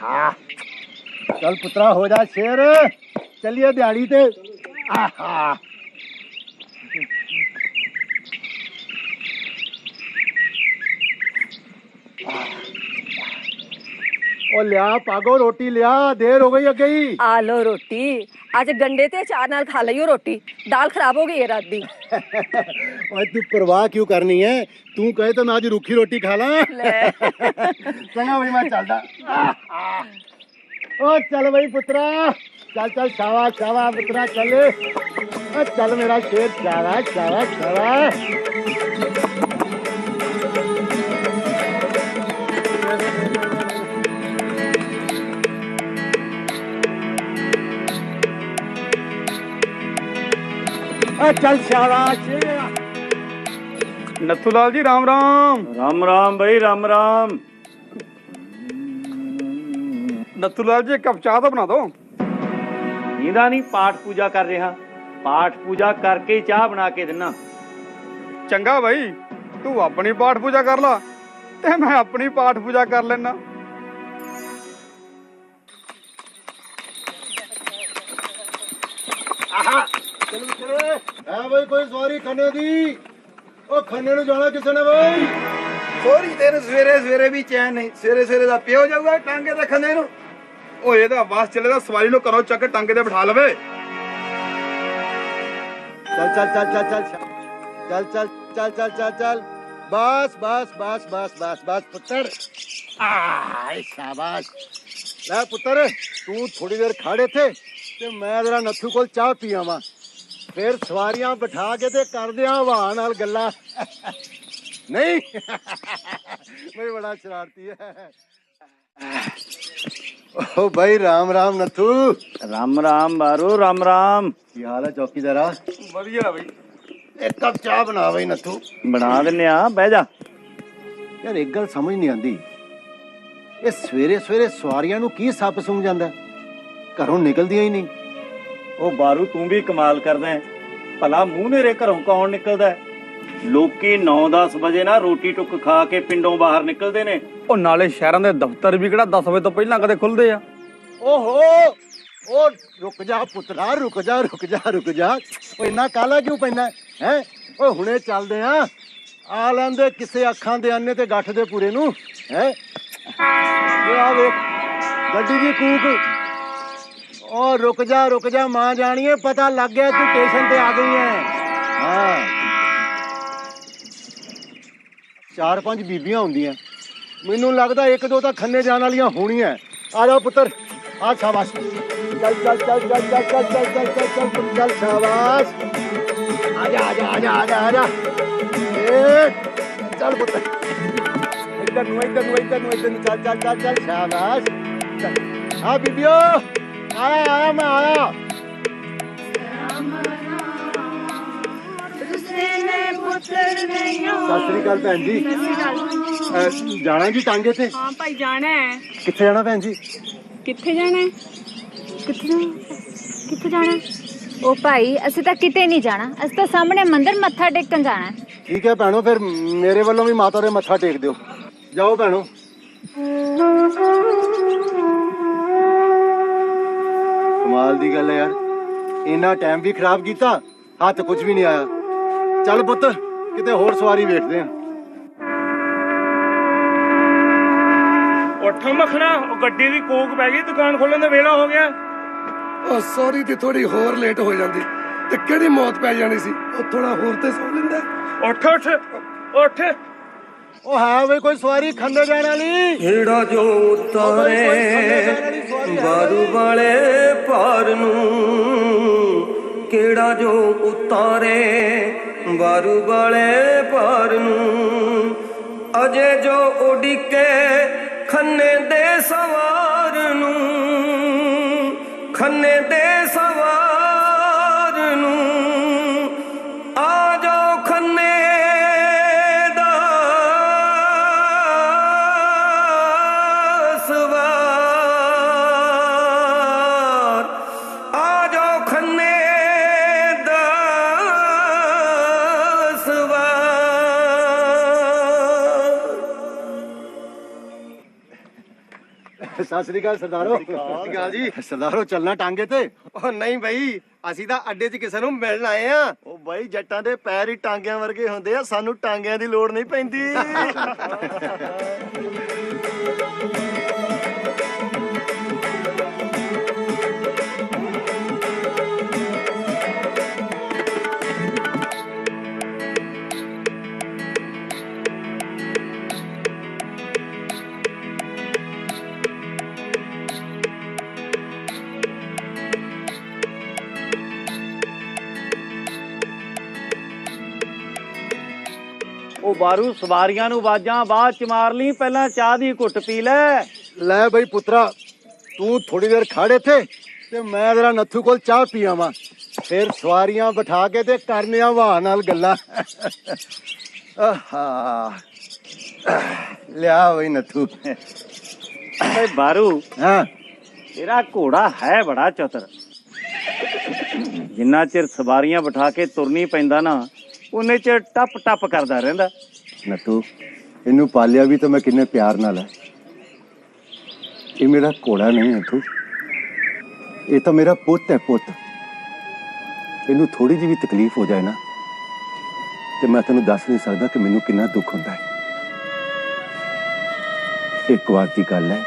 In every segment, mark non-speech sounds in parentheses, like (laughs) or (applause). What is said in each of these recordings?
हाँ। चल पुत्रा हो जा शेर। चलिए दिहाड़ी से ओ लिया पागो रोटी लिया देर हो गई अगे आ लो रोटी। आज गंडे ते चार नाल खा लियो रोटी। दाल खराब हो गई है रात दी। (laughs) और तू परवाह क्यों करनी है? तू कहे तो मैं आज रूखी रोटी खा ला। (laughs) चंगा भाई मैं चल दा ओ चल भाई पुत्रा। चल चल छावा छावा पुत्रा चल। ओ चल मेरा शेर छावा छावा छावा चल शाबाश। नथुलाल जी राम राम। राम राम भाई राम राम। नथुलाल जी कप चाह तो बना दो। नींदा नहीं पाठ पूजा कर रहा। पाठ पूजा करके चाह बना के देना। ਚੰਗਾ ਭਾਈ ਤੂੰ ਆਪਣੀ ਪਾਠ ਪੂਜਾ ਕਰ ਲਾ ਤੇ ਮੈਂ ਆਪਣੀ ਪਾਠ ਪੂਜਾ ਕਰ ਲੈਣਾ ਆਹਾ ਚਲੋ ਚਲੇ ਆ ਭਾਈ ਕੋਈ ਸੌਰੀ ਕਨੇ ਦੀ ਉਹ ਖੰਨੇ ਨੂੰ ਜਾਣਾ ਕਿਸੇ ਨੇ ਬਈ। ਥੋੜੀ ਦੇਰ ਸਵੇਰੇ ਸਵੇਰੇ ਵੀ ਚੈਨ ਨਹੀਂ, ਸਵੇਰੇ ਸਵੇਰੇ ਦਾ ਪਿਓ ਜਾਊਗਾ ਟਾਂਗੇ ਤੇ ਖੰਨੇ ਨੂੰ। ਉਹ ਇਹਦਾ ਬਾਸ ਚੱਲੇ ਦਾ ਸਵਾਰੀ ਨੂੰ ਕਰੋ ਚੱਕ ਟਾਂਗੇ ਤੇ ਬਿਠਾ ਲਵੇ। ਚੱਲ ਚੱਲ ਚੱਲ ਚੱਲ ਚੱਲ ਚੱਲ। ਚੱਲ ਚੱਲ ਚੱਲ ਚੱਲ ਚੱਲ ਬਸ ਬਸ ਬਸ ਬਸ ਬਸ ਬਸ, ਪੁੱਤਰ। ਆਏ ਸ਼ਾਬਾਸ਼। ਲੈ ਪੁੱਤਰ, ਤੂੰ ਥੋੜੀ ਦੇਰ ਖੜੇ ਥੇ ਤੇ ਮੈਂ ਜਰਾ ਨੱਥੂ ਕੋਲ ਚਾਹ ਪੀ ਆਵਾਂ। ਫਿਰ ਸਵਾਰੀਆਂ ਬਿਠਾ ਕੇ ਤੇ ਕਰਦੇ ਆ ਹਵਾ ਨਾਲ ਗੱਲਾਂ। ਨਹੀਂ। ਮੈਂ ਬੜਾ ਸ਼ਰਾਰਤੀ ਹੈ ਓ ਭਾਈ ਰਾਮ ਰਾਮ ਨੱਥੂ। ਰਾਮ ਰਾਮ ਬਾਰੂ ਰਾਮ ਰਾਮ। ਕੀ ਹਾਲ ਹੈ ਚੌਕੀਦਾਰਾ ਵਧੀਆ ਬਈ। ਇੱਕ ਕੱਪ ਚਾਹ ਬਣਾ ਬਈ ਨੱਥੂ। ਬਣਾ ਦਿੰਨੇ ਆ ਬਹਿ ਜਾ। ਯਾਰ ਇੱਕ ਗੱਲ ਸਮਝ ਨਹੀਂ ਆਉਂਦੀ ਇਹ ਸਵੇਰੇ ਸਵੇਰੇ ਸਵਾਰੀਆਂ ਨੂੰ ਕੀ ਸੱਪ ਸੁੰਘ ਜਾਂਦਾ? ਘਰੋਂ ਨਿਕਲਦੀਆਂ ਹੀ ਨਹੀਂ। ਉਹ ਬਾਰੂ ਤੂੰ ਵੀ ਕਮਾਲ ਕਰਦਾ ਹੈ। ਭਲਾ ਮੂੰਹ ਨੇਰੇ ਘਰੋਂ ਕੌਣ ਨਿਕਲਦਾ? ਲੋਕੀ 9-10 ਵਜੇ ਨਾ ਰੋਟੀ ਟੁੱਕ ਖਾ ਕੇ ਪਿੰਡੋਂ ਬਾਹਰ ਨਿਕਲਦੇ ਨੇ। ਉਹ ਨਾਲੇ ਸ਼ਹਿਰਾਂ ਦੇ ਦਫ਼ਤਰ ਵੀ ਕਿਹੜਾ 10 ਵਜੇ ਤੋਂ ਪਹਿਲਾਂ ਕਦੇ ਖੁੱਲਦੇ ਆ? ਓਹੋ! ਉਹ ਰੁਕ ਜਾ ਪੁੱਤਰਾ ਰੁਕ ਜਾ ਰੁਕ ਜਾ ਰੁਕ ਜਾ। ਉਹ ਇੰਨਾ ਕਾਲਾ ਕਿਉਂ ਪੈਂਦਾ ਹੈ? ਓਏ ਹੁਣੇ ਚੱਲਦੇ ਆ। ਆ ਲੈਂਦੇ ਕਿਸੇ ਅੱਖਾਂ ਦੇ ਅੰਨੇ ਤੇ ਗੱਠ ਦੇ ਪੂਰੇ ਨੂੰ। ਹੈ? ਓਏ ਆ ਵੇਖ ਗੱਡੀ ਦੀ ਕੂਕ ਉਹ ਰੁਕ ਜਾ ਰੁਕ ਜਾ ਮਾਂ ਜਾਣੀਏ ਪਤਾ ਲੱਗ ਗਿਆ ਤੂੰ ਸਟੇਸ਼ਨ ਤੇ ਆ ਗਈ ਹੈ ਹਾਂ ਚਾਰ ਪੰਜ ਬੀਬੀਆਂ ਹੁੰਦੀਆਂ ਮੈਨੂੰ ਲੱਗਦਾ ਇੱਕ ਦੋ ਤਾਂ ਖੰਨੇ ਜਾਣ ਵਾਲੀਆਂ ਹੋਣੀਆਂ ਆ ਜਾ ਪੁੱਤਰ ਆ ਸ਼ਾਬਾਸ਼ ਚੱਲ ਚੱਲ ਚੱਲ ਚੱਲ ਚੱਲ ਚੱਲ ਚੱਲ ਚੱਲ ਚੱਲ ਚੱਲ ਚੱਲ ਸ਼ਾਬਾਸ਼ ਆ ਜਾ ਆ ਜਾ ਆ ਜਾ ਆ ਜਾ ਆ ਜਾ ਏ ਚੱਲ ਪੁੱਤ ਇੱਧਰ ਨੂੰ ਇੱਧਰ ਨੂੰ ਇੱਧਰ ਨੂੰ ਇੱਧਰ ਨੂੰ ਚੱਲ ਚੱਲ ਚੱਲ ਚੱਲ ਸ਼ਾਬਾਸ਼ ਆ ਬੀਬੀਓ ਆਇਆ ਆਇਆ ਮੈਂ ਆਇਆ। ਸਤਿ ਸ੍ਰੀ ਅਕਾਲ ਭੈਣ ਜੀ। ਅਹ, ਜਾਣਾ ਜੀ ਟਾਂਗੇ ਤੇ ਹਾਂ ਭਾਈ ਜਾਣਾ ਹੈ। ਕਿੱਥੇ ਜਾਣਾ ਭੈਣ ਜੀ? ਕਿੱਥੇ ਜਾਣਾ ਹੈ? ਕਿੱਥੇ ਜਾਣਾ? ਕਿੱਥੇ ਜਾਣਾ ਉਹ ਭਾਈ ਅਸੀਂ ਤਾਂ ਕਿਤੇ ਨਹੀਂ ਜਾਣਾ। ਅਸੀਂ ਤਾਂ ਸਾਹਮਣੇ ਮੰਦਿਰ ਮੱਥਾ ਟੇਕਣ ਜਾਣਾ ਹੈ। ਠੀਕ ਹੈ ਭੈਣੋ ਫਿਰ ਮੇਰੇ ਵੱਲੋਂ ਵੀ ਮਾਤਾ ਦੇ ਮੱਥਾ ਟੇਕ ਦਿਓ। ਜਾਓ ਭੈਣੋ। ਕਮਾਲ ਦੀ ਗੱਲ ਹੈ ਯਾਰ। ਇੰਨਾ ਟਾਈਮ ਵੀ ਖਰਾਬ ਕੀਤਾ ਹੱਥ ਕੁਝ ਵੀ ਨਹੀਂ ਆਇਆ। ਚੱਲ ਪੁੱਤ ਕਿਤੇ ਹੋਰ ਸਵਾਰੀ ਵੇਖਦੇ ਆ ਉੱਠ ਮਖਣਾ ਉਹ ਗੱਡੀ ਦੀ ਕੋਕ ਪੈ ਗਈ ਦੁਕਾਨ ਖੋਲਣ ਦਾ ਵੇਲਾ ਹੋ ਗਿਆ। ਉਹ ਸੌਰੀ ਤੇ ਥੋੜੀ ਹੋਰ ਲੇਟ ਹੋ ਜਾਂਦੀ। ਤੇ ਕਿਹੜੀ ਮੌਤ ਪੈ ਜਾਣੀ ਸੀ? ਉਹ ਥੋੜਾ ਹੋਰ ਤੇ ਸੌ ਲੈਂਦਾ। ਉੱਠ ਉੱਠ ਉੱਠ। ਉਹ ਹੈ ਵੀ ਕੋਈ ਸਵਾਰੀ ਖੰਡੇ ਜਾਣ ਵਾਲੀ। ਜਿਹੜਾ ਜੋ ਉਤਾਰੇ ਬਾਰੂ ਵਾਲੇ ਭਾਰ ਨੂੰ ਕਿਹੜਾ ਜੋ ਉਤਾਰੇ ਬਾਰੂ ਵਾਲੇ ਭਾਰ ਨੂੰ। ਅਜੇ ਜੋ ਉਡੀਕੇ ਖੰਨੇ ਦੇ ਸਵਾਰ ਨੂੰ ਖੰਨੇ ਦੇ ਸਵਾਰ ਸਤਿ ਸ੍ਰੀ ਅਕਾਲ ਸਰਦਾਰੋ। ਸਤਿ ਸ੍ਰੀ ਅਕਾਲ। ਜੀ। ਸਰਦਾਰੋ ਚੱਲਣਾ ਟਾਂਗੇ ਤੇ? ਉਹ ਨਹੀਂ ਬਈ ਅਸੀਂ ਤਾਂ ਅੱਡੇ 'ਚ ਕਿਸੇ ਨੂੰ ਮਿਲਣ ਆਏ ਆ। ਉਹ ਬਾਈ ਜੱਟਾਂ ਦੇ ਪੈਰ ਹੀ ਟਾਂਗਿਆਂ ਵਰਗੇ ਹੁੰਦੇ ਆ ਸਾਨੂੰ ਟਾਂਗਿਆਂ ਦੀ ਲੋੜ ਨਹੀਂ ਪੈਂਦੀ। (laughs) ਉਹ ਬਾਰੂ ਸਵਾਰੀਆਂ ਨੂੰ ਆਵਾਜ਼ਾਂ ਬਾਅਦ ਚ ਮਾਰ ਲਈ ਪਹਿਲਾਂ ਚਾਹ ਦੀ ਘੁੱਟ ਪੀ ਲੈ। ਲੈ ਬਈ ਪੁੱਤਰਾ ਤੂੰ ਥੋੜੀ ਦੇਰ ਖੜੇ ਥੇ ਤੇ ਮੈਂ ਜਰਾ ਨੱਥੂ ਕੋਲ ਚਾਹ ਪੀ ਆਵਾਂ। ਫਿਰ ਸਵਾਰੀਆਂ ਬਿਠਾ ਕੇ ਤੇ ਕਰਨੀਆਂ ਵਾਹ ਨਾਲ ਗੱਲਾਂ। ਆਹਾ। ਲਿਆ ਬਈ ਨੱਥੂ। ਓਏ ਬਾਰੂ ਹਾਂ। ਤੇਰਾ ਘੋੜਾ ਹੈ ਬੜਾ ਚਤਰ। ਜਿੰਨਾ ਚਿਰ ਸਵਾਰੀਆਂ ਬਿਠਾ ਕੇ ਤੁਰਨੀ ਪੈਂਦਾ ਨਾ ਉਹਨੇ ਚਿਰ ਟੱਪ ਟੱਪ ਕਰਦਾ ਰਹਿੰਦਾ। ਨੱਥੂ ਇਹਨੂੰ ਪਾਲਿਆ ਵੀ ਤਾਂ ਮੈਂ ਕਿੰਨੇ ਪਿਆਰ ਨਾਲ ਹੈ ਇਹ ਮੇਰਾ ਘੋੜਾ ਨਹੀਂ ਨੱਥੂ ਇਹ ਤਾਂ ਮੇਰਾ ਪੁੱਤ ਹੈ ਪੁੱਤ। ਇਹਨੂੰ ਥੋੜੀ ਜਿਹੀ ਵੀ ਤਕਲੀਫ ਹੋ ਜਾਏ ਨਾ, ਤੇ ਮੈਂ ਤੈਨੂੰ ਦੱਸ ਨਹੀਂ ਸਕਦਾ ਕਿ ਮੈਨੂੰ ਕਿੰਨਾ ਦੁੱਖ ਹੁੰਦਾ ਹੈ। ਇੱਕ ਵਾਰ ਦੀ ਗੱਲ ਹੈ।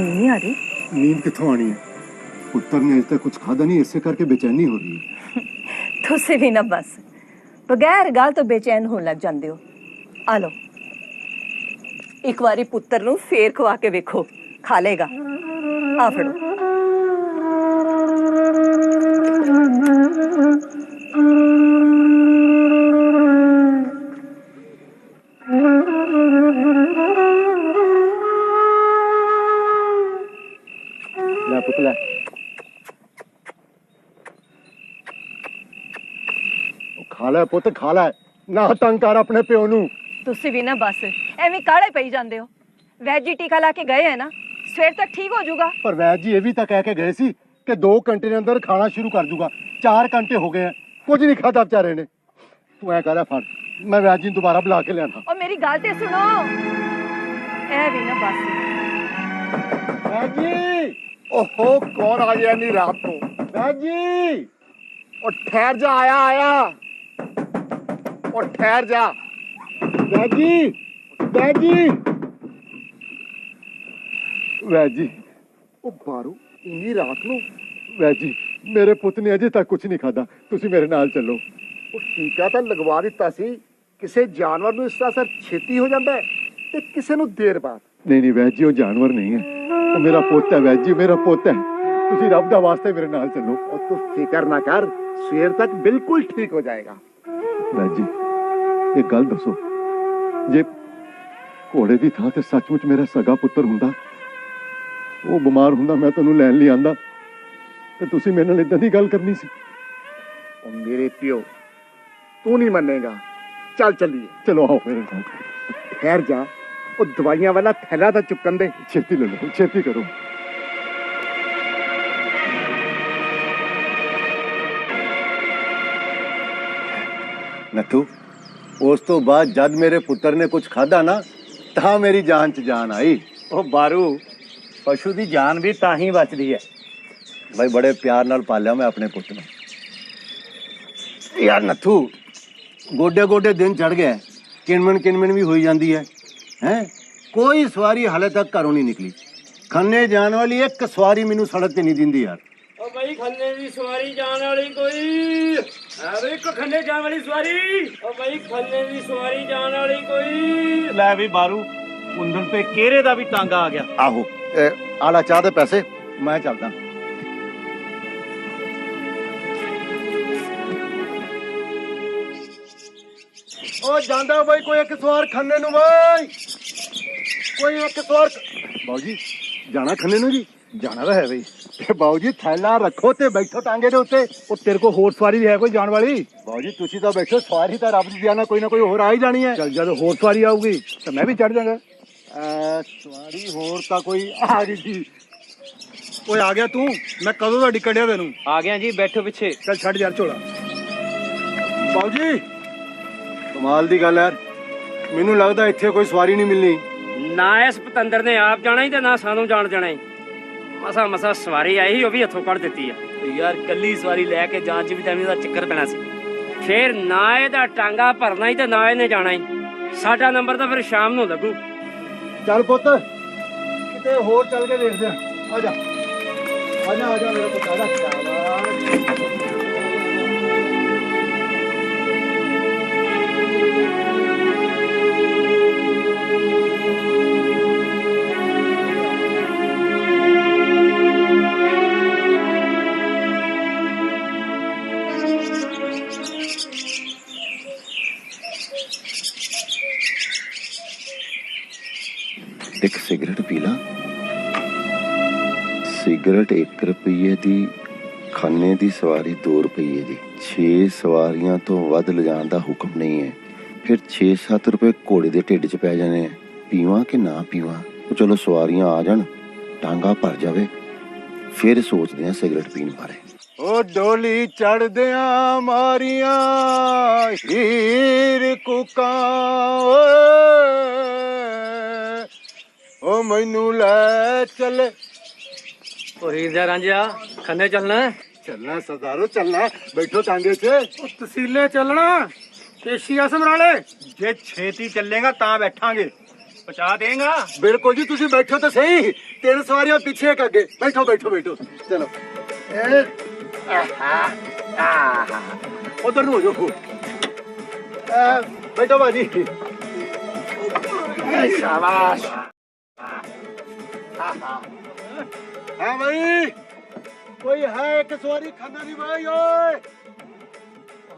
ਨੀਂਦ ਨਹੀਂ ਆ ਰਹੀ नींद कितों आनी है पुत्र ने अज तक कुछ खादा नहीं इससे करके बेचैनी हो रही है ਤੁਸੀਂ ਵੀ ਨਾ ਬਸ ਬਗੈਰ ਗੱਲ ਤੋਂ ਬੇਚੈਨ ਹੋਣ ਲੱਗ ਜਾਂਦੇ ਹੋ ਆ ਲਓ ਇੱਕ ਵਾਰੀ ਪੁੱਤਰ ਨੂੰ ਫੇਰ ਖਵਾ ਕੇ ਵੇਖੋ ਖਾ ਲੇਗਾ ਆ ਫੜੋ ਲੈ ਲੈ ਪੁੱਤ ਖਾ ਲੈ। ਨਾ ਤੰਗ ਕਰ ਆਪਣੇ ਪਿਓ ਨੂੰ। ਤੁਸੀਂ ਵੀ ਨਾ ਬਸ ਐਵੇਂ ਕਾਲੇ ਪਈ ਜਾਂਦੇ ਹੋ। ਵੈਜੀ ਟੀਕਾ ਲਾ ਕੇ ਗਏ ਹੈ ਨਾ ਸਵੇਰ ਤੱਕ ਠੀਕ ਹੋ ਜਾਊਗਾ। ਪਰ ਵੈਦ ਜੀ ਇਹ ਵੀ ਤਾਂ ਕਹਿ ਕੇ ਗਏ ਸੀ ਕਿ 2 ਘੰਟੇ ਦੇ ਅੰਦਰ ਖਾਣਾ ਸ਼ੁਰੂ ਕਰ ਦੂਗਾ। 4 ਘੰਟੇ ਹੋ ਗਏ ਆ ਕੁਝ ਨਹੀਂ ਖਾਦਾ ਵਿਚਾਰੇ ਨੇ। ਤੂੰ ਐ ਕਰਾ ਫੜ ਮੈਂ ਵੈਦ ਜੀ ਨੂੰ ਦੁਬਾਰਾ ਬੁਲਾ ਕੇ ਲਿਆਣਾ ਉਹ ਮੇਰੀ ਗੱਲ ਤੇ ਸੁਣੋ। ਐ ਵੀ ਨਾ ਬਸ। ਵੈਦ ਜੀ! ਓਹੋ ਕੌਣ ਆ ਗਿਆ ਨਹੀਂ ਰਾਤ ਤੋਂ? ਵੈਦ ਜੀ! ਉਹ ਠਹਿਰ ਜਾ ਆਇਆ ਆਇਆ। ਉਹ ਠਹਿਰ ਜਾ। ਵੈਦ ਜੀ ਵੈਦ ਉਹ ਬਾਰੂ, ਇੰਨੀ ਰਾਤ ਨੂੰ। ਵੈਦ ਮੇਰੇ ਪੁੱਤ ਨੇ ਅਜੇ ਤੱਕ ਕੁਝ ਨਹੀਂ ਖਾਦਾ ਤੁਸੀਂ ਮੇਰੇ ਨਾਲ ਚੱਲੋ। ਉਹ ਟੀਕਾ ਤਾਂ ਲਗਵਾ ਦਿੱਤਾ ਸੀ। ਕਿਸੇ ਜਾਨਵਰ ਨੂੰ ਇਸ ਦਾ ਅਸਰ ਛੇਤੀ ਹੋ ਜਾਂਦਾ ਹੈ ਤੇ ਕਿਸੇ ਨੂੰ ਦੇਰ ਬਾਅਦ। ਨਹੀਂ ਨਹੀਂ ਵੈਦ ਉਹ ਜਾਨਵਰ ਨਹੀਂ ਹੈ। ਉਹ ਮੇਰਾ ਪੁੱਤ ਹੈ ਵੈਜੀ ਮੇਰਾ ਪੁੱਤ ਹੈ। ਤੁਸੀਂ ਰੱਬ ਦਾ ਵਾਸਤੇ ਮੇਰੇ ਨਾਲ ਚੱਲੋ। ਉਹ ਤੂੰ ਫਿਕਰ ਨਾ ਕਰ। ਸਵੇਰ ਤੱਕ ਬਿਲਕੁਲ ਠੀਕ ਹੋ ਜਾਏਗਾ। ਵੈਜੀ ਇਹ ਗੱਲ ਦੱਸੋ। ਜੇ ਘੋੜੇ ਦੀ ਥਾਂ ਤੇ ਸੱਚਮੁੱਚ ਮੇਰਾ ਸਗਾ ਪੁੱਤਰ ਹੁੰਦਾ ਉਹ ਬਿਮਾਰ ਹੁੰਦਾ ਮੈਂ ਤੁਹਾਨੂੰ ਲੈਣ ਲਈ ਆਂਦਾ ਤੇ ਤੁਸੀਂ ਮੇਰੇ ਨਾਲ ਇਦਾਂ ਦੀ ਗੱਲ ਕਰਨੀ ਸੀ। ਉਹ ਮੇਰੇ ਪਿਓ ਤੂੰ ਨਹੀਂ ਮੰਨੇਗਾ। ਚੱਲ ਚੱਲੀਏ। ਚਲੋ ਆਓ ਮੇਰੇ ਨਾਲ ਠਹਿਰ ਜਾ ਉਹ ਦਵਾਈਆਂ ਵਾਲਾ ਥੈਲਾ ਤਾਂ ਚੁੱਕਣ ਦੇ। ਛੇਤੀ ਲੈ ਲਓ ਛੇਤੀ ਕਰੋ। ਨੱਥੂ ਉਸ ਤੋਂ ਬਾਅਦ ਜਦ ਮੇਰੇ ਪੁੱਤਰ ਨੇ ਕੁਝ ਖਾਦਾ ਨਾ ਤਾਂ ਮੇਰੀ ਜਾਨ 'ਚ ਜਾਨ ਆਈ। ਉਹ ਬਾਰੂ ਪਸ਼ੂ ਦੀ ਜਾਨ ਵੀ ਤਾਂ ਹੀ ਬਚਦੀ ਹੈ। ਭਾਈ ਬੜੇ ਪਿਆਰ ਨਾਲ ਪਾਲਿਆ ਮੈਂ ਆਪਣੇ ਪੁੱਤ ਨੂੰ। ਯਾਰ ਨੱਥੂ ਗੋਡੇ ਗੋਡੇ ਦਿਨ ਚੜ ਗਿਆ ਕਿਣਮਣ ਕਿਣਮਣ ਵੀ ਹੋਈ ਜਾਂਦੀ ਹੈ ਹੈ? ਕੋਈ ਸਵਾਰੀ ਹਾਲੇ ਤੱਕ ਘਰੋਂ ਨਹੀਂ ਨਿਕਲੀ। ਖੰਨੇ ਜਾਣ ਵਾਲੀ ਇੱਕ ਸਵਾਰੀ ਮੈਨੂੰ ਸੜਕ ਤੇ ਨਹੀਂ ਦਿੰਦੀ ਯਾਰ। ਓ ਬਾਈ ਖੰਨੇ ਦੀ ਸਵਾਰੀ ਜਾਣ ਵਾਲੀ ਕੋਈ। ਹੈ ਬਈ ਇੱਕ ਖੰਨੇ ਜਾਣ ਵਾਲੀ ਸਵਾਰੀ। ਓ ਬਾਈ ਖੰਨੇ ਦੀ ਸਵਾਰੀ ਜਾਣ ਵਾਲੀ ਕੋਈ। ਲੈ ਵੀ ਬਾਰੂ ਕੁੰਦਨ ਤੇ ਕਿਹੜੇ ਦਾ ਵੀ ਟਾਂਗਾ ਆ ਗਿਆ। ਆਹੋ ਆਲਾ ਚਾਹ ਦੇ ਪੈਸੇ ਮੈਂ ਚੱਲਦਾ। ਉਹ ਜਾਂਦਾ ਬਈ ਕੋਈ ਇੱਕ ਸਵਾਰ ਖੰਨੇ ਨੂੰ ਬਈ। ਕੋਈ ਇੱਕ ਸਵਾਰ ਜੀ ਜਾਣਾ ਖੰਨੇ ਨੂੰ ਜੀ? ਜਾਣਾ ਤਾਂ ਹੈ ਬਈ। ਤੇ ਬਾਊ ਜੀ ਥੈਲਾ ਰੱਖੋ ਤੇ ਬੈਠੋ ਟਾਂਗੇ ਦੇ ਉੱਤੇ। ਉਹ ਤੇਰੇ ਕੋਲ ਹੋਰ ਸਵਾਰੀ ਵੀ ਹੈ ਕੋਈ ਜਾਣ ਵਾਲੀ? ਬਾਊ ਜੀ ਤੁਸੀਂ ਤਾਂ ਬੈਠੋ ਸਵਾਰੀ ਤਾਂ ਰੱਬ ਦੀ ਦਿਆ ਨਾਲ ਕੋਈ ਨਾ ਕੋਈ ਹੋਰ ਆ ਹੀ ਜਾਣੀ ਹੈ। ਚੱਲ ਜਦੋਂ ਹੋਰ ਸਵਾਰੀ ਆਊਗੀ ਤਾਂ ਮੈਂ ਵੀ ਚੜ ਜਾਗਾ। ਸਵਾਰੀ ਹੋਰ ਤਾਂ ਕੋਈ ਆ ਗਈ ਜੀ। ਓਏ ਆ ਗਿਆ ਤੂੰ? ਮੈਂ ਕਦੋਂ ਦਾ ਡਿੱਕੜਿਆ ਤੈਨੂੰ? ਆ ਗਿਆ ਜੀ ਬੈਠੋ ਪਿੱਛੇ। ਚੱਲ ਛੱਡ ਯਾਰ ਝੋਲਾ। ਬਾਊ ਜੀ! ਕਮਾਲ ਦੀ ਗੱਲ ਯਾਰ। ਮੈਨੂੰ ਲੱਗਦਾ ਇੱਥੇ ਕੋਈ ਸਵਾਰੀ ਨਹੀਂ ਮਿਲਣੀ। ਨਾ ਇਸ ਪਤੰਦਰ ਨੇ ਆਪ ਜਾਣਾ ਹੀ ਤੇ ਨਾ ਸਾਨੂੰ ਜਾਣ ਜਾਣਾ ਹੀ। ਮਸਾ ਮਸਾ ਸਵਾਰੀ ਆਈ ਸੀ, ਉਹ ਵੀ ਹੱਥੋਂ ਕੱਢ ਦਿੱਤੀ ਆ। ਯਾਰ ਕੱਲੀ ਸਵਾਰੀ ਲੈ ਕੇ ਜਾਣ ਚ ਵੀ ਤਾਂ ਇਹਦਾ ਚੱਕਰ ਪੈਣਾ ਸੀ। ਫੇਰ ਨਾ ਇਹਦਾ ਟਾਂਗਾ ਭਰਨਾ ਹੀ ਤੇ ਨਾ ਇਹਨੇ ਜਾਣਾ ਹੀ। ਸਾਡਾ ਨੰਬਰ ਤਾਂ ਫਿਰ ਸ਼ਾਮ ਨੂੰ ਲੱਗੂ। ਚੱਲ ਪੁੱਤ ਕਿਤੇ ਹੋਰ ਚੱਲ ਕੇ ਦੇਖਦੇ ਆ। ਆ ਜਾ। ਆ ਜਾ ਆ ਜਾ ਮੇਰਾ ਪੁੱਤ ਆ ਜਾ। ਸ਼ਾਬਾਸ਼। ਸਿਗਰਟ ਪੀ ਲਾ। ਸਿਗਰਟ 1 ਰੁਪਏ ਦੀ, ਖਾਨੇ ਦੀ ਸਵਾਰੀ 2 ਰੁਪਏ ਦੀ। 6 ਸਵਾਰੀਆਂ ਤੋਂ ਵੱਧ ਲਿਜਾਣ ਦਾ ਹੁਕਮ ਨਹੀਂ ਹੈ। ਫਿਰ 6-7 ਰੁਪਏ ਘੋੜੇ ਦੇ ਢਿੱਡ 'ਚ ਪੈ ਜਾਣੇ ਆ ਪੀਵਾਂ ਕਿ ਨਾ ਪੀਵਾਂ? ਉਹ ਚਲੋ ਸਵਾਰੀਆਂ ਆ ਜਾਣ, ਟਾਂਗਾ ਭਰ ਜਾਵੇ। ਫਿਰ ਸੋਚਦੇ ਆ ਸਿਗਰਟ ਪੀਣ ਬਾਰੇ। ਓ ਡੋਲੀ ਚੜਦਿਆਂ ਮਾਰੀਆਂ, ਹੀਰ ਕੁਕਾਂ, ਓਏ। ਓ ਮੈਨੂੰ ਲੈ ਚੱਲ। ਉਹ ਹੀਰ ਜਾ ਰਾਂਝਾ ਖੰਨੇ ਚੱਲਣਾ? ਚੱਲਣਾ ਸਰਦਾਰੋ ਚੱਲਣਾ। ਬੈਠੋ ਟਾਂਗੇ 'ਚ ਤਸੀਲੇ ਚੱਲਣਾ ਪੇਸ਼ੀਆ ਸਮਰਾਲੇ। ਜੇ ਛੇਤੀ ਚੱਲੇਗਾ ਤਾਂ ਬੈਠਾਂਗੇ। ਪਹੁੰਚਾ ਦੇਗਾ। ਬਿਲਕੁਲ ਜੀ ਤੁਸੀਂ ਬੈਠੋ ਤਾਂ ਸਹੀ। ਤਿੰਨ ਸਵਾਰੀਆਂ ਪਿੱਛੇ ਇੱਕ ਅੱਗੇ। ਬੈਠੋ ਬੈਠੋ ਬੈਠੋ। ਚਲੋ। ਉਧਰ ਨੂੰ ਹੋ ਜਾਓ। ਅਹ, ਬੈਠੋ ਬਾਜੀ ਸ਼ਾਬਾਸ਼। ਹਾਂ ਭਾਈ ਕੋਈ ਹੈ ਇੱਕ ਸਵਾਰੀ ਖਾਨਾ ਦੀ ਭਾਈ ਓਏ।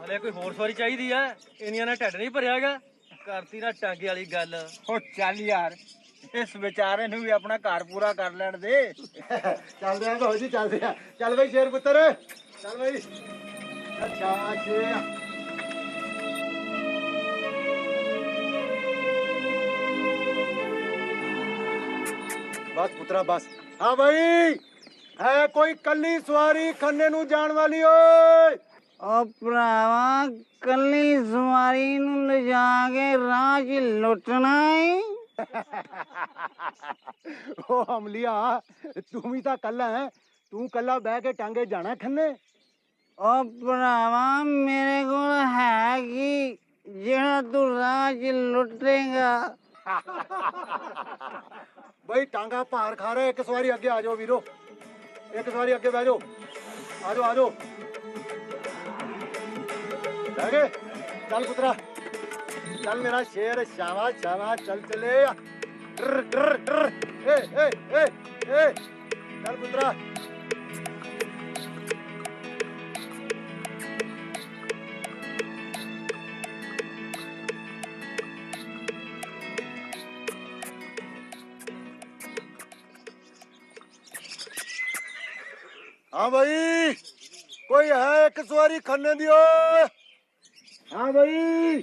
ਹਲੇ ਕੋਈ ਹੋਰ ਸਵਾਰੀ ਚਾਹੀਦੀ ਐ ਇੰਨੀਆਂ ਨਾਲ ਢੱਡ ਨਹੀਂ ਭਰਿਆਗਾ। ਕਰਤੀ ਨਾ ਟਾਂਗੇ ਵਾਲੀ ਗੱਲ। ਓ ਚੱਲ ਯਾਰ ਇਸ ਵਿਚਾਰੇ ਨੂੰ ਵੀ ਆਪਣਾ ਘਰ ਪੂਰਾ ਕਰ ਲੈਣ ਦੇ। ਚੱਲਦੇ ਆ ਭਾਉ ਜੀ ਚੱਲਦੇ ਆ। ਚੱਲ ਬਈ ਸ਼ੇਰ ਪੁੱਤਰ। ਚੱਲ ਬਈ। ਅੱਛਾ ਸ਼ੇਰ ਬਸ ਪੁੱਤਰਾ ਬਸ। ਹਾਂ ਬਈ ਹੈ ਕੋਈ ਕੱਲੀ ਸਵਾਰੀ ਖੰਨੇ ਨੂੰ ਜਾਣ ਵਾਲੀ ਓਏ? ਉਹ ਭਰਾਵਾ ਕੱਲੀ ਸਵਾਰੀ ਨੂੰ ਲਿਜਾ ਕੇ ਰਾਹ 'ਚ ਲੁੱਟਣਾ ਏ (laughs) ਓ ਅਮਲੀਆ ਤੂੰ ਵੀ ਤਾਂ ਕੱਲਾ ਹੈ। ਤੂੰ ਕੱਲਾ ਬਹਿ ਕੇ ਟਾਂਗੇ ਜਾਣਾ ਖੰਨੇ? ਉਹ ਭਰਾਵਾ ਮੇਰੇ ਕੋਲ ਹੈ ਕੀ ਜਿਹੜਾ ਤੂੰ ਰਾਹ 'ਚ ਲੁੱਟੇਗਾ। (laughs) ਬਈ ਟਾਂਗਾ ਭਾਰ ਖਾ ਰਿਹਾ, ਇੱਕ ਸਵਾਰੀ ਅੱਗੇ ਆ ਜਾਓ ਵੀਰੋ। ਇੱਕ ਸਵਾਰੀ ਅੱਗੇ ਬਹਿ ਜਾਓ। ਆ ਜਾਓ ਆ ਜਾਓ। ਬਹਿ ਗਏ। ਚੱਲ ਪੁੱਤਰਾ। ਚੱਲ ਮੇਰਾ ਸ਼ੇਰ, ਸ਼ਾਬਾਸ਼ ਸ਼ਾਬਾਸ਼। ਚੱਲ ਚਲੇ ਟਰ ਟਰ ਟਰ ਏ ਏ ਏ ਏ। ਚੱਲ ਪੁੱਤਰਾ। ਹਾਂ ਭਾਈ ਕੋਈ ਹੈ ਇੱਕ ਸਵਾਰੀ ਖੰਨੇ ਦੀ ਓਏ? ਹਾਂ ਭਾਈ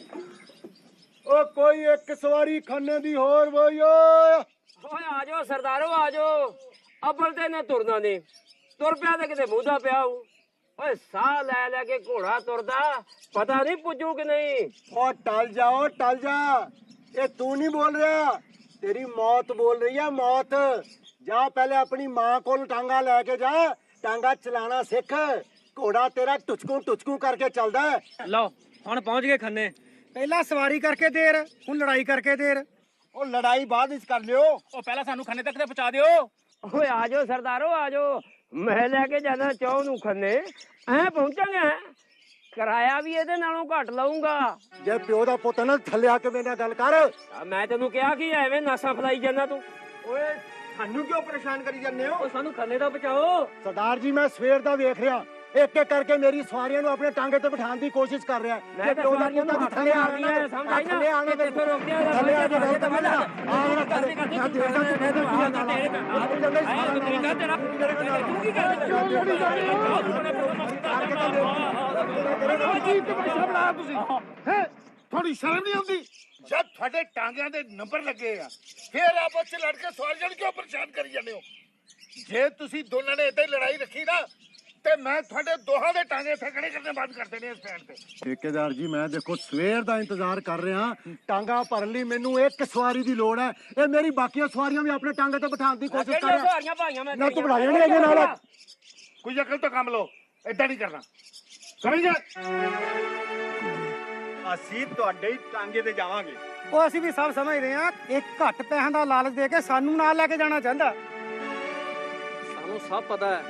ਓ ਕੋਈ ਇੱਕ ਸਵਾਰੀ ਖੰਨੇ ਦੀ ਹੋਰ ਬਈ ਓਏ। ਓਏ ਆ ਜਾਓ ਸਰਦਾਰੋ ਆ ਜਾਓ। ਅੱਬਲ ਤੇ ਨੇ ਤੁਰਨਾ ਨੇ ਤੁਰ ਪਿਆ ਤੇ ਕਿਤੇ ਮੂਧਾ ਪਿਆ ਹੋਊ। ਓਏ ਸਾਹ ਲੈ ਲੈ ਕੇ ਘੋੜਾ ਤੁਰਦਾ। ਪਤਾ ਨਹੀਂ ਪੁੱਜੂ ਕਿ ਨਹੀਂ। ਓ ਟਲ ਜਾਓ ਟਲ ਜਾ। ਇਹ ਤੂੰ ਨਹੀਂ ਬੋਲ ਰਿਹਾ। ਤੇਰੀ ਮੌਤ ਬੋਲ ਰਹੀ ਹੈ ਮੌਤ। ਜਾ ਪਹਿਲੇ ਆਪਣੀ ਮਾਂ ਕੋਲ ਟਾਂਗਾ ਲੈ ਕੇ ਜਾ। ਟਾਂਗਾ ਚਲਾਣਾ ਸਿੱਖ। ਘੋੜਾ ਤੇਰਾ ਟੁਚਕੂ ਟੁਚਕੂ ਕਰਕੇ ਚੱਲਦਾ। ਹੈ। ਲਓ ਹੁਣ ਪਹੁੰਚ ਗਏ ਖੰਨੇ। ਪਹਿਲਾਂ ਸਵਾਰੀ ਕਰਕੇ ਦੇਰ ਹੁਣ ਲੜਾਈ ਕਰਕੇ ਦੇਰ। ਉਹ ਲੜਾਈ ਬਾਅਦ ਵਿੱਚ ਕਰ ਲਿਓ। ਉਹ ਪਹਿਲਾਂ ਸਾਨੂੰ ਖੰਨੇ ਤੱਕ ਤੇ ਪਹੁੰਚਾ ਦਿਓ। ਓਏ ਆ ਜਾਓ ਸਰਦਾਰੋ ਆ ਜਾਓ। ਮੈਂ ਲੈ ਕੇ ਜਾਣਾ ਚੌ ਨੂੰ ਖੰਨੇ। ਐ ਪਹੁੰਚਾਂਗੇ ਕਿਰਾਇਆ ਵੀ ਇਹਦੇ ਨਾਲੋਂ ਘੱਟ ਲਊਂਗਾ। ਜੇ ਪਿਓ ਦਾ ਪੁੱਤ ਨਾ ਥੱਲੇ ਆ ਕੇ ਮੇਰੇ ਨਾਲ ਗੱਲ ਕਰ। ਆ ਮੈਂ ਤੈਨੂੰ ਕਿਹਾ ਕਿ ਐਵੇਂ ਨਾਸਾਂ ਫਲਾਈ ਜਾਂਦਾ ਤੂੰ। ਓਏ ਸਾਨੂੰ ਕਿਉਂ ਪਰੇਸ਼ਾਨ ਕਰੀ ਜਾਂਦੇ ਹੋ ਉਹ ਸਾਨੂੰ ਖੰਨੇ ਦਾ ਬਚਾਓ ਸਰਦਾਰ ਜੀ ਮੈਂ ਸਵੇਰ ਦਾ ਵੇਖ ਰਿਹਾ ਇੱਕ ਇੱਕ ਕਰਕੇ ਮੇਰੀ ਸਵਾਰੀਆਂ ਨੂੰ ਆਪਣੇ ਟਾਂਗੇ ਤੇ ਬਿਠਾਉਣ ਦੀ ਕੋਸ਼ਿਸ਼ ਕਰ ਰਿਹਾ ਮੈਂ ਜੇ ਤਾਂ ਪਿਓ ਦਾ ਨੂੰ ਥੱਲੇ ਆ ਰਹੀਆਂ ਸਮਝ ਆਈ ਨਾ ਥੱਲੇ ਆਉਣਾ ਕਿ ਕਿੱਥੋਂ ਰੋਕਦੇ ਆ ਥੱਲੇ ਆ ਜਾ ਥੱਲੇ ਤਾਂ ਮੈਂ ਆ ਕਰਦੀ ਕਰਦੀ ਆ ਦੇ ਦਾ ਮੈਂ ਤਾਂ ਪੂਰਾ ਨਾਲ ਆਹ ਤਰੀਕਾ ਤੇਰਾ ਤੂੰ ਕੀ ਕਰਦਾ ਕਿਉਂ ਲੜੀ ਜਾਂਦੇ ਹੋ ਥੋੜੀ ਸ਼ਰਮ ਨਹੀਂ ਆਉਂਦੀ ਜਦ ਤੁਹਾਡੇ ਟਾਂਗਿਆਂ ਦੇ ਨੰਬਰ ਲੱਗੇ ਆ ਫੇਰ ਆਪਸ ਚ ਲੜ ਕੇ ਸਵਾਰੀਆਂ ਨੂੰ ਕਿਉਂ ਪਰੇਸ਼ਾਨ ਕਰੀ ਜਾਂਦੇ ਹੋ? ਜੇ ਤੁਸੀਂ ਦੋਨਾਂ ਨੇ ਏਦਾਂ ਹੀ ਲੜਾਈ ਰੱਖੀ ਨਾ ਤੇ ਮੈਂ ਤੁਹਾਡੇ ਦੋਹਾਂ ਦੇ ਟਾਂਗੇ ਇੱਥੇ ਖੜੇ ਕਰਨੇ ਬੰਦ ਕਰ ਦੇਣੇ ਇਸ ਸਟੈਂਡ ਤੇ। ਠੇਕੇਦਾਰ ਜੀ ਮੈਂ ਦੇਖੋ ਸਵੇਰ ਦਾ ਇੰਤਜ਼ਾਰ ਕਰ ਰਿਹਾ ਟਾਂਗਾ ਭਰਨ ਲਈ ਮੈਨੂੰ ਇੱਕ ਸਵਾਰੀ ਦੀ ਲੋੜ ਹੈ। ਇਹ ਮੇਰੀ ਬਾਕੀਆਂ ਸਵਾਰੀਆਂ ਵੀ ਆਪਣੇ ਟਾਂਗੇ ਤੇ ਬਿਠਾਉਣ ਦੀ ਕੋਸ਼ਿਸ਼ ਕਰ ਰਿਹਾ। ਸਵਾਰੀਆਂ ਭਾਈਆਂ ਮੈਂ ਨਾ ਤੂੰ ਬਣਾ ਲੈਣੇ ਇਹਦੇ ਨਾਲ। ਕੋਈ ਅਕਲ ਤੋਂ ਕੰਮ ਲਓ ਏਦਾਂ ਨਹੀਂ ਕਰਨਾ। ਸਮਝ ਗਿਆ? ਅਸੀਂ ਤੁਹਾਡੇ ਹੀ ਟਾਂਗੇ ਤੇ ਜਾਵਾਂਗੇ। ਉਹ ਅਸੀਂ ਵੀ ਸਭ ਸਮਝਦੇ ਆ ਇੱਕ ਘੱਟ ਪੈਸਿਆਂ ਦਾ ਲਾਲਚ ਦੇ ਕੇ ਸਾਨੂੰ ਨਾਲ ਲੈ ਕੇ ਜਾਣਾ ਚਾਹੁੰਦਾ। ਸਾਨੂੰ ਸਭ ਪਤਾ ਹੈ।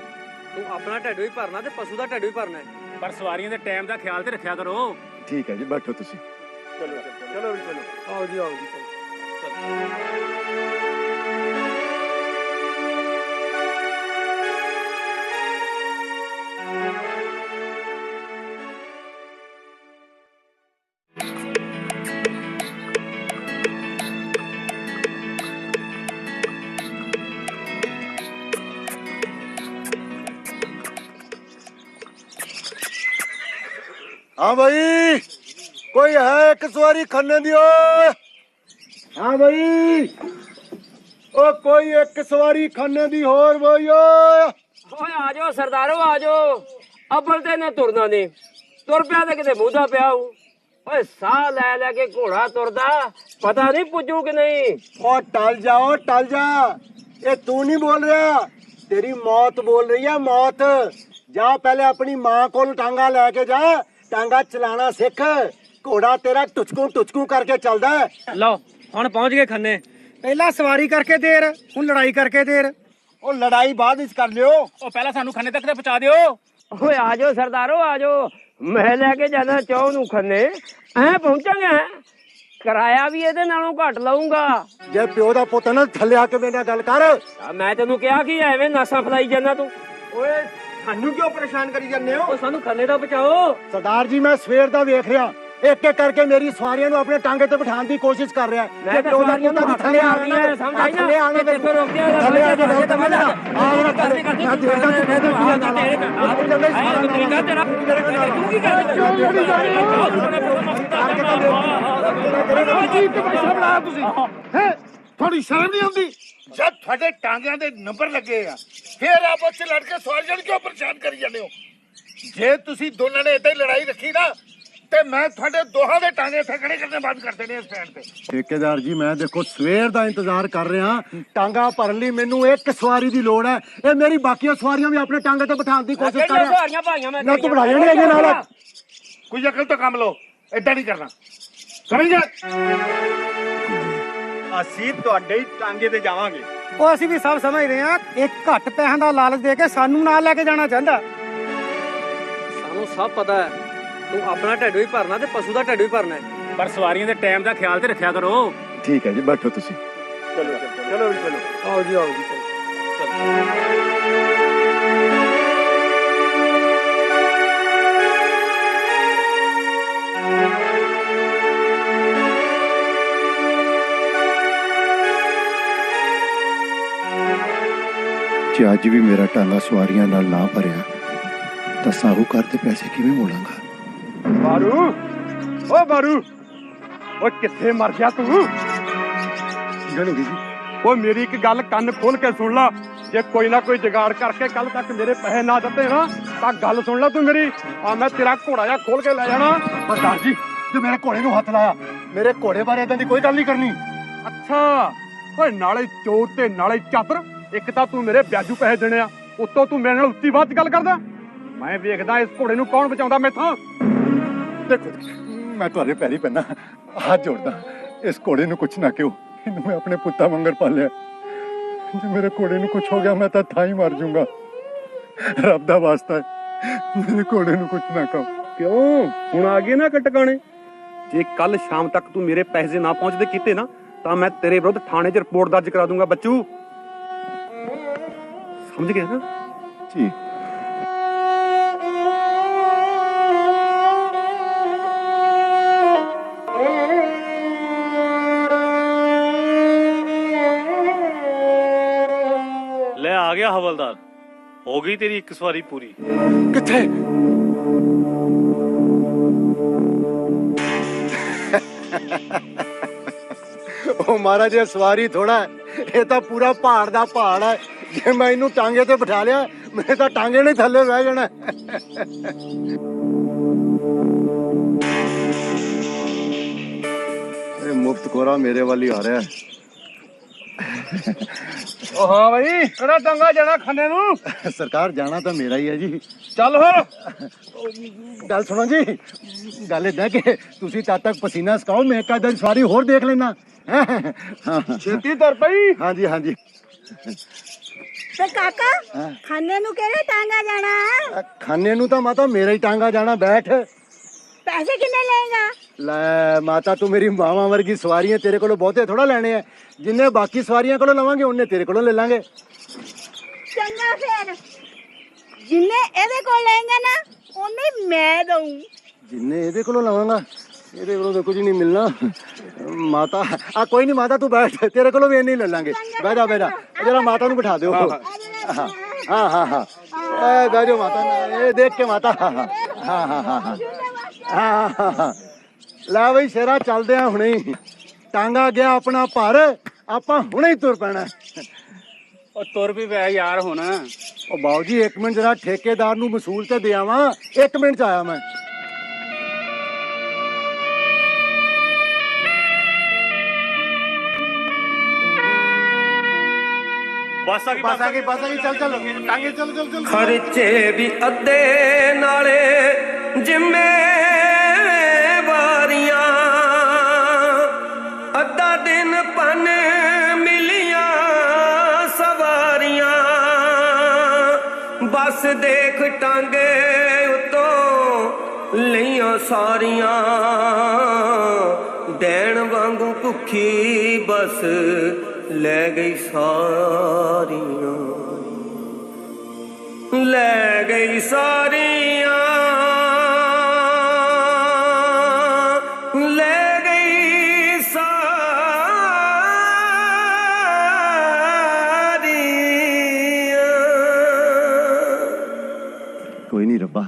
ਤੂੰ ਆਪਣਾ ਢਿੱਡ ਵੀ ਭਰਨਾ ਤੇ ਪਸ਼ੂ ਦਾ ਢਿੱਡ ਵੀ ਭਰਨਾ ਹੈ। ਪਰ ਸਵਾਰੀਆਂ ਦੇ ਟਾਈਮ ਦਾ ਖਿਆਲ ਤੇ ਰੱਖਿਆ ਕਰੋ। ਠੀਕ ਹੈ ਜੀ ਬੈਠੋ ਤੁਸੀਂ। ਚਲੋ ਚਲੋ। ਵੀ ਚਲੋ। ਆਓ ਜੀ ਆਓ ਜੀ ਹਾਂ ਭਾਈ ਕੋਈ ਹੈ ਇੱਕ ਸਵਾਰੀ ਖੰਨੇ ਦੀ ਓਏ। ਹਾਂ ਭਾਈ ਓ ਕੋਈ ਇੱਕ ਸਵਾਰੀ ਖੰਨੇ ਦੀ ਹੋਰ ਬਈ ਓਏ। ਓਏ ਆ ਜਾਓ ਸਰਦਾਰੋ ਆ ਜਾਓ। ਅੱਬਲ ਤੇ ਨੇ ਤੁਰਨਾ ਨਹੀਂ। ਤੁਰ ਪਿਆ ਤੇ ਕਿਤੇ ਦਾ ਪਿਆ ਹੋਊ। ਓਏ ਸਾਹ ਲੈ ਲੈ ਕੇ ਘੋੜਾ ਤੁਰਦਾ। ਪਤਾ ਨਹੀਂ ਪੁੱਜੂ ਕਿ ਨਹੀਂ। ਓ ਟਲ ਜਾ ਓ ਟਲ ਜਾ। ਇਹ ਤੂੰ ਨਹੀਂ ਬੋਲ ਰਿਹਾ। ਤੇਰੀ ਮੌਤ ਬੋਲ ਰਹੀ ਹੈ ਮੌਤ। ਜਾ ਪਹਿਲੇ ਆਪਣੀ ਮਾਂ ਕੋਲ ਟਾਂਗਾ ਲੈ ਕੇ ਜਾ। ਟਾਂਗਾ ਚਲਾਣਾ ਸਿੱਖ। ਘੋੜਾ ਤੇਰਾ ਟੁਚਕੂ ਟੁਚਕੂ ਕਰਕੇ ਚੱਲਦਾ ਹੈ। ਲਓ ਹੁਣ ਪਹੁੰਚ ਗਏ ਖੰਨੇ। ਪਹਿਲਾਂ ਸਵਾਰੀ ਕਰਕੇ ਦੇਰ ਹੁਣ ਲੜਾਈ ਕਰਕੇ ਦੇਰ। ਉਹ ਲੜਾਈ ਬਾਅਦ ਵਿੱਚ ਕਰ ਲਿਓ। ਉਹ ਪਹਿਲਾਂ ਸਾਨੂੰ ਖੰਨੇ ਤੱਕ ਤੇ ਪਹੁੰਚਾ ਦਿਓ। ਓਏ ਆ ਜਾਓ ਸਰਦਾਰੋ ਆ ਜਾਓ। ਮੈਂ ਲੈ ਕੇ ਜਾਣਾ ਚੌ ਨੂੰ ਖੰਨੇ। ਐ ਪਹੁੰਚਾਂਗੇ ਕਿਰਾਇਆ ਵੀ ਇਹਦੇ ਨਾਲੋਂ ਘੱਟ ਲਊਂਗਾ। ਜੇ ਪਿਓ ਦਾ ਪੁੱਤ ਨਾ ਥੱਲੇ ਆ ਕੇ ਮੇਰੇ ਨਾਲ ਗੱਲ ਕਰ। ਆ ਮੈਂ ਤੈਨੂੰ ਕਿਹਾ ਕਿ ਐਵੇਂ ਨਾਸਾਂ ਫਲਾਈ ਜਾਂਦਾ ਤੂੰ। ਓਏ ਸਾਨੂੰ ਕਿਉਂ ਪਰੇਸ਼ਾਨ ਕਰੀ ਜਾਂਦੇ ਹੋ ਉਹ ਸਾਨੂੰ ਖੰਨੇ ਦਾ ਬਚਾਓ ਸਰਦਾਰ ਜੀ ਮੈਂ ਸਵੇਰ ਦਾ ਵੇਖ ਰਿਹਾ ਇੱਕ ਇੱਕ ਕਰਕੇ ਮੇਰੀ ਸਵਾਰੀਆਂ ਨੂੰ ਆਪਣੇ ਟਾਂਗੇ ਤੇ ਬਿਠਾਉਣ ਦੀ ਕੋਸ਼ਿਸ਼ ਕਰ ਰਿਹਾ ਮੈਂ ਜੇ ਤਾਂ ਸਵਾਰੀਆਂ ਨੂੰ ਥੱਲੇ ਆ ਗਿਆ ਸਮਝ ਆਈ ਨਾ? ਥੱਲੇ ਆਣਾ ਤੇ ਤੈਨੂੰ ਰੋਕਦੀਆਂ ਨਾ, ਥੱਲੇ ਆ ਕੇ ਸਮਝ ਨਾ? ਆ ਮੇਰਾ ਥੱਲੇ ਕਰਦੀ, ਮੈਂ ਦੇਖਦਾ ਤੂੰ ਮੈਂ ਦੇਖਦਾ ਆਹ ਨਾਲ ਤੇਰੇ ਨਾਲ, ਆਹ ਤਰੀਕਾ ਤੇਰਾ ਤੂੰ ਕੀ ਕਰਦਾ ਕਿਉਂ ਲੜੀ ਜਾ ਰਹੇ ਹੋ ਜੀ ਤਮਾਸ਼ਾ ਬਣਾਇਆ ਤੁਸੀਂ ਹੈ ਥੋੜੀ ਸ਼ਰਮ ਨਹੀਂ ਆਉਂਦੀ? ਜਦ ਤੁਹਾਡੇ ਟਾਂਗਿਆਂ ਦੇ ਨੰਬਰ ਲੱਗੇ ਆ ਫੇਰ ਆਪਸ ਚ ਲੜ ਕੇ ਸਵਾਰੀਆਂ ਨੂੰ ਕਿਉਂ ਪਰੇਸ਼ਾਨ ਕਰੀ ਜਾਂਦੇ ਹੋ? ਜੇ ਤੁਸੀਂ ਦੋਨਾਂ ਨੇ ਏਦਾਂ ਹੀ ਲੜਾਈ ਰੱਖੀ ਨਾ ਤੇ ਮੈਂ ਤੁਹਾਡੇ ਦੋਹਾਂ ਦੇ ਟਾਂਗੇ ਇੱਥੇ ਖੜੇ ਕਰਨੇ ਬੰਦ ਕਰ ਦੇਣੇ ਇਸ ਸਟੈਂਡ ਤੇ। ਠੇਕੇਦਾਰ ਜੀ ਮੈਂ ਦੇਖੋ ਸਵੇਰ ਦਾ ਇੰਤਜ਼ਾਰ ਕਰ ਰਿਹਾ ਟਾਂਗਾ ਭਰਨ ਲਈ ਮੈਨੂੰ ਇੱਕ ਸਵਾਰੀ ਦੀ ਲੋੜ ਹੈ। ਇਹ ਮੇਰੀ ਬਾਕੀਆਂ ਸਵਾਰੀਆਂ ਵੀ ਆਪਣੇ ਟਾਂਗੇ ਤੇ ਬਿਠਾਉਣ ਦੀ ਕੋਸ਼ਿਸ਼ ਕਰ ਰਿਹਾ। ਸਵਾਰੀਆਂ ਭਾਈਆਂ ਮੈਂ ਨਾ ਤੂੰ ਬਣਾ ਲੈਣੇ ਇਹਦੇ ਨਾਲ। ਕੋਈ ਅਕਲ ਤੋਂ ਕੰਮ ਲਓ ਏਦਾਂ ਨਹੀਂ ਕਰਨਾ। ਸਮਝ ਗਿਆ ਅਸੀਂ ਤੁਹਾਡੇ ਹੀ ਟਾਂਗੇ ਤੇ ਜਾਵਾਂਗੇ। ਉਹ ਅਸੀਂ ਵੀ ਸਭ ਸਮਝਦੇ ਆ ਇੱਕ ਘੱਟ ਪੈਸਿਆਂ ਦਾ ਲਾਲਚ ਦੇ ਕੇ ਸਾਨੂੰ ਨਾਲ ਲੈ ਕੇ ਜਾਣਾ ਚਾਹੁੰਦਾ। ਸਾਨੂੰ ਸਭ ਪਤਾ ਹੈ। ਤੂੰ ਆਪਣਾ ਢਿੱਡ ਵੀ ਭਰਨਾ ਤੇ ਪਸ਼ੂ ਦਾ ਢਿੱਡ ਵੀ ਭਰਨਾ ਹੈ। ਪਰ ਸਵਾਰੀਆਂ ਦੇ ਟਾਈਮ ਦਾ ਖਿਆਲ ਤੇ ਰੱਖਿਆ ਕਰੋ। ਠੀਕ ਹੈ ਜੀ ਬੈਠੋ ਤੁਸੀਂ। ਚਲੋ ਚਲੋ। ਵੀ ਚਲੋ। ਆਓ ਜੀ ਆਓ ਜੀ ਜੇ ਅੱਜ ਵੀ ਮੇਰਾ ਟਾਂਗਾ ਸਵਾਰੀਆਂ ਨਾਲ ਨਾ ਭਰਿਆ ਤਾਂ ਸਾਹੂਕਾਰ ਦੇ ਪੈਸੇ ਕਿਵੇਂ ਮੋੜਾਂਗਾ? ਬਾਰੂ! ਓ ਬਾਰੂ! ਓ ਕਿੱਥੇ ਮਰ ਗਿਆ ਤੂੰ? ਗੱਲ ਹੋ ਗਈ ਜੀ ਓ ਮੇਰੀ ਇੱਕ ਗੱਲ ਕੰਨ ਖੋਲ ਕੇ ਸੁਣ ਲਾ। ਜੇ ਕੋਈ ਨਾ ਕੋਈ ਜੁਗਾੜ ਕਰਕੇ ਕੱਲ ਤੱਕ ਮੇਰੇ ਪੈਸੇ ਨਾ ਦਿੱਤੇ ਨਾ ਤਾਂ ਗੱਲ ਸੁਣ ਲੈ ਤੂੰ ਮੇਰੀ। ਆ ਮੈਂ ਤੇਰਾ ਘੋੜਾ ਜਿਹਾ ਖੋਲ ਕੇ ਲੈ ਜਾਣਾ। ਸਰਦਾਰ ਜੀ ਜੇ ਮੇਰੇ ਘੋੜੇ ਨੂੰ ਹੱਥ ਲਾਇਆ ਮੇਰੇ ਘੋੜੇ ਬਾਰੇ ਇਦਾਂ ਦੀ ਕੋਈ ਗੱਲ ਨਹੀਂ ਕਰਨੀ। ਅੱਛਾ ਓਏ ਨਾਲੇ ਚੋਰ ਤੇ ਨਾਲੇ ਚਾਤਰ। ਇੱਕ ਤਾਂ ਤੂੰ ਮੇਰੇ ਵਿਆਜੂ ਪੈਸੇ ਦੇਣੇ ਆ ਉੱਤੋਂ ਤੂੰ ਮੇਰੇ ਨਾਲ ਉੱਤੀ ਬਾਤ ਗੱਲ ਕਰਦਾ। ਮੈਂ ਵੇਖਦਾ ਇਸ ਘੋੜੇ ਨੂੰ ਕੌਣ ਬਚਾਉਂਦਾ ਮੈਥੋਂ। ਦੇਖੋ ਮੈਂ ਤੁਹਾਡੇ ਪੈਰੀ ਪੈਣਾ ਹੱਥ ਜੋੜਦਾ। ਇਸ ਘੋੜੇ ਨੂੰ ਕੁਛ ਨਾ ਕਿਉ ਇਹਨੂੰ ਮੈਂ ਆਪਣੇ ਪੁੱਤਾਂ ਵਾਂਗਰ ਪਾਲਿਆ। ਜੇ ਮੇਰੇ ਘੋੜੇ ਨੂੰ ਕੁਛ ਹੋ ਗਿਆ ਮੈਂ ਤਾਂ ਥਾਂ ਹੀ ਮਰ ਜਾਊਂਗਾ। ਰੱਬ ਦਾ ਵਾਸਤਾ ਹੈ ਮੇਰੇ ਘੋੜੇ ਨੂੰ ਕੁਛ ਨਾ ਕਹੋ। ਕਿਉਂ? ਹੁਣ ਆ ਗਏ ਨਾ ਕਟਕਾਣੇ ਜੇ ਕੱਲ ਸ਼ਾਮ ਤੱਕ ਤੂੰ ਮੇਰੇ ਪੈਸੇ ਨਾ ਪਹੁੰਚਦੇ ਕੀਤੇ ਨਾ ਤਾਂ ਮੈਂ ਤੇਰੇ ਵਿਰੁੱਧ ਥਾਣੇ 'ਚ ਰਿਪੋਰਟ ਦਰਜ ਕਰਾ ਦੂੰਗਾ ਬੱਚੂ। ਸਮਝ ਗਿਆ ਨਾ ਜੀ। ਲੈ ਆ ਗਿਆ ਹਵਲਦਾਰ। ਹੋ ਗਈ ਤੇਰੀ ਇੱਕ ਸਵਾਰੀ ਪੂਰੀ। ਕਿੱਥੇ? ਉਹ ਮਹਾਰਾਜ ਇਹ ਸਵਾਰੀ ਥੋੜਾ ਇਹ ਤਾਂ ਪੂਰਾ ਪਹਾੜ ਦਾ ਪਹਾੜ ਹੈ। ਜੇ ਮੈਂ ਇਹਨੂੰ ਟਾਂਗੇ ਤੇ ਬਿਠਾ ਲਿਆ ਮੇਰੇ ਤਾਂ ਟਾਂਗੇ ਨੇ ਥੱਲੇ ਬਹਿ ਜਾਣਾ। ਇਹ ਮੁਫਤ ਕੋਰਾ ਮੇਰੇ ਵੱਲ ਹੀ ਆ ਰਿਹਾ। ਓ ਹਾਂ ਬਈ ਕਿਹੜਾ ਟੰਗਾ ਜਾਣਾ ਖੰਨੇ ਨੂੰ? ਸਰਕਾਰ ਜਾਣਾ ਤਾਂ ਮੇਰਾ ਹੀ ਹੈ ਜੀ। ਚੱਲ ਫਿਰ। ਗੱਲ ਸੁਣੋ ਜੀ ਗੱਲ ਇਦਾਂ ਕਿ ਤੁਸੀਂ ਤਦ ਤੱਕ ਪਸੀਨਾ ਸੁਕਾਓ ਮੈਂ ਇੱਕ ਅੱਧਾ ਸਵਾਰੀ ਹੋਰ ਦੇਖ ਲੈਣਾ ਛੇਤੀ ਤੁਰ ਪਈ ਹਾਂਜੀ ਹਾਂਜੀ। ਤੇ ਕਾਕਾ ਹਾਂ। ਖਾਣੇ ਨੂੰ ਕਿਹੜੇ ਟਾਂਗਾ ਜਾਣਾ ਖਾਨੇ ਨੂੰ ਤਾਂ ਮਾਤਾ ਮੇਰਾ ਹੀ ਟਾਂਗਾ ਜਾਣਾ ਬੈਠ। ਪੈਸੇ ਕਿੰਨੇ ਲਏਗਾ? ਲੈ ਮਾਤਾ ਤੂੰ ਮੇਰੀ ਮਾਵਾਂ ਵਰਗੀ ਸਵਾਰੀਆਂ ਤੇਰੇ ਕੋਲੋਂ ਬਹੁਤੇ ਥੋੜਾ ਲੈਣੇ ਆ ਜਿੰਨੇ ਬਾਕੀ ਸਵਾਰੀਆਂ ਕੋਲੋਂ ਲਵਾਂਗੇ ਉਹਨੇ ਤੇਰੇ ਕੋਲੋਂ ਲੈ ਲਾਂਗੇ। ਚੰਗਾ ਫੇਰ। ਜਿੰਨੇ ਇਹਦੇ ਕੋਲ ਲਏਗਾ ਨਾ ਉਹਨੇ ਮੈਂ ਦਊਂ। ਜਿੰਨੇ ਇਹਦੇ ਕੋਲੋਂ ਲਵਾਂਗਾ ਇਹਦੇ ਕੋਲੋਂ ਤਾਂ ਕੁਝ ਨਹੀਂ ਮਿਲਣਾ। ਮਾਤਾ ਆ ਕੋਈ ਨਹੀਂ ਮਾਤਾ ਤੂੰ ਬੈਠ ਤੇਰੇ ਕੋਲੋਂ ਵੀ ਇਹ ਨਹੀਂ ਲੈ ਲਾਂਗੇ। ਬਹਿ ਜਾ ਬਹਿ ਜਾ। ਜਰਾ ਮਾਤਾ ਨੂੰ ਬਿਠਾ ਦਿਓ। ਹਾਂ ਹਾਂ। ਹਾਂ ਐ ਬਹਿ ਜਾ ਮਾਤਾ ਇਹ ਦੇਖ ਕੇ ਮਾਤਾ। ਹਾਂ ਹਾਂ ਹਾਂ ਹਾਂ ਲੈ ਬਈ ਸ਼ੇਰਾ ਚੱਲਦੇ ਆ ਹੁਣੇ। ਟਾਂਗਾ ਗਿਆ ਆਪਣਾ ਭਰ ਆਪਾਂ ਹੁਣੇ ਤੁਰ ਪੈਣਾ। ਉਹ ਤੁਰ ਵੀ ਪਿਆ ਯਾਰ ਹੁਣ। ਉਹ ਬਾਉ ਜੀ 1 ਮਿੰਟ ਜਰਾ ਠੇਕੇਦਾਰ ਨੂੰ ਮਸੂਲ ਤੇ ਦਿਆਵਾਂ 1 ਮਿੰਟ ਚ ਆਇਆ ਮੈਂ। ਬਸ ਆ ਗਈ, ਬਸ ਆ ਗਈ, ਬਸ ਆ ਗਈ, ਚੱਲ ਚੱਲ। ਟਾਂਗੇ, ਚੱਲ ਚੱਲ ਚੱਲ। ਖਰਚੇ ਵੀ ਅੱਧੇ ਨਾਲੇ, ਜ਼ਿੰਮੇਵਾਰੀਆਂ। ਅੱਧਾ ਦਿਨ ਪਨ ਮਿਲੀਆਂ ਸਵਾਰੀਆਂ। ਬਸ ਦੇਖ ਟਾਂਗੇ ਉਤੋਂ ਲਈਆਂ ਸਾਰੀਆਂ। ਡੈਣ ਵਾਂਗੂ ਭੁੱਖੀ ਬਸ ਲੈ ਗਈ ਸਾਰੀਆਂ। ਲੈ ਗਈ ਸਾਰੀਆਂ। ਕੋਈ ਨਹੀਂ ਰੱਬਾ,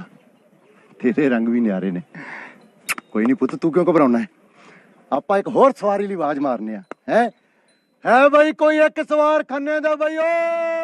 ਤੇਰੇ ਰੰਗ ਵੀ ਨਿਆਰੇ ਨੇ। ਕੋਈ ਨਹੀਂ ਪੁੱਤ, ਤੂੰ ਕਿਉਂ ਘਬਰਾਉਣਾ ਹੈ? ਆਪਾਂ ਇੱਕ ਹੋਰ ਸਵਾਰੀ ਲਈ ਆਵਾਜ਼ ਮਾਰਨੇ ਆ, ਹੈ? ਹੈ ਬਈ ਕੋਈ ਇੱਕ ਸਵਾਰ ਖੰਨੇ ਦਾ ਬਈ ਓ।